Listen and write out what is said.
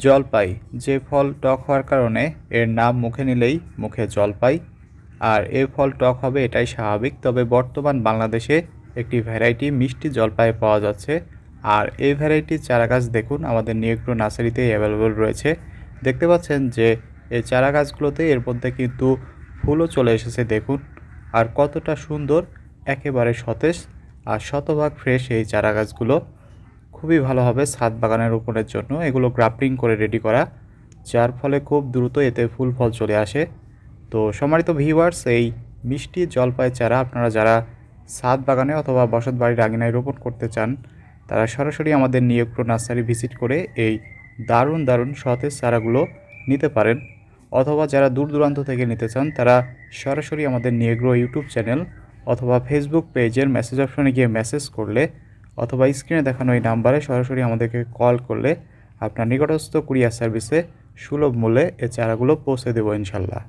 জলপাই যে ফল টক হওয়ার কারণে এর নাম মুখে নিলেই মুখে জল পাই। আর এই ফল টক হবে এটাই স্বাভাবিক, তবে বর্তমান বাংলাদেশে একটি ভ্যারাইটি মিষ্টি জলপাই পাওয়া যাচ্ছে। আর এই ভ্যারাইটির চারা গাছ দেখুন, আমাদের নিয়োগ্র নার্সারিতেই অ্যাভেলেবল রয়েছে। দেখতে পাচ্ছেন যে এই চারা গাছগুলোতে এর মধ্যে কিন্তু ফুলও চলে এসেছে, দেখুন। আর কতটা সুন্দর, একেবারে সতেজ আর শতভাগ ফ্রেশ এই চারা গাছগুলো খুবই ভালো হবে ছাদ বাগানের রোপণের জন্য। এগুলো গ্রাফটিং করে রেডি করা, যার ফলে খুব দ্রুত এতে ফুল ফল চলে আসে। তো সম্মানিত ভিউয়ার্স এই মিষ্টি জলপাই চারা আপনারা যারা ছাদ বাগানে অথবা বসত বাড়ির আঙিনায় রোপণ করতে চান, তারা সরাসরি আমাদের নিয়োগ্র নার্সারি ভিজিট করে এই দারুণ দারুণ সতেজ চারাগুলো নিতে পারেন। অথবা যারা দূর দূরান্ত থেকে নিতে চান, তারা সরাসরি আমাদের নিয়োগ্র ইউটিউব চ্যানেল অথবা ফেসবুক পেজের মেসেজ অপশনে গিয়ে মেসেজ করলে অথবা স্ক্রিনে দেখানো এই নাম্বারে সরাসরি আমাদেরকে কল করলে আপনার নিকটস্থ কুরিয়ার সার্ভিসে সুলভ মূল্যে এ চারাগুলো পৌঁছে দেবো ইনশাল্লাহ।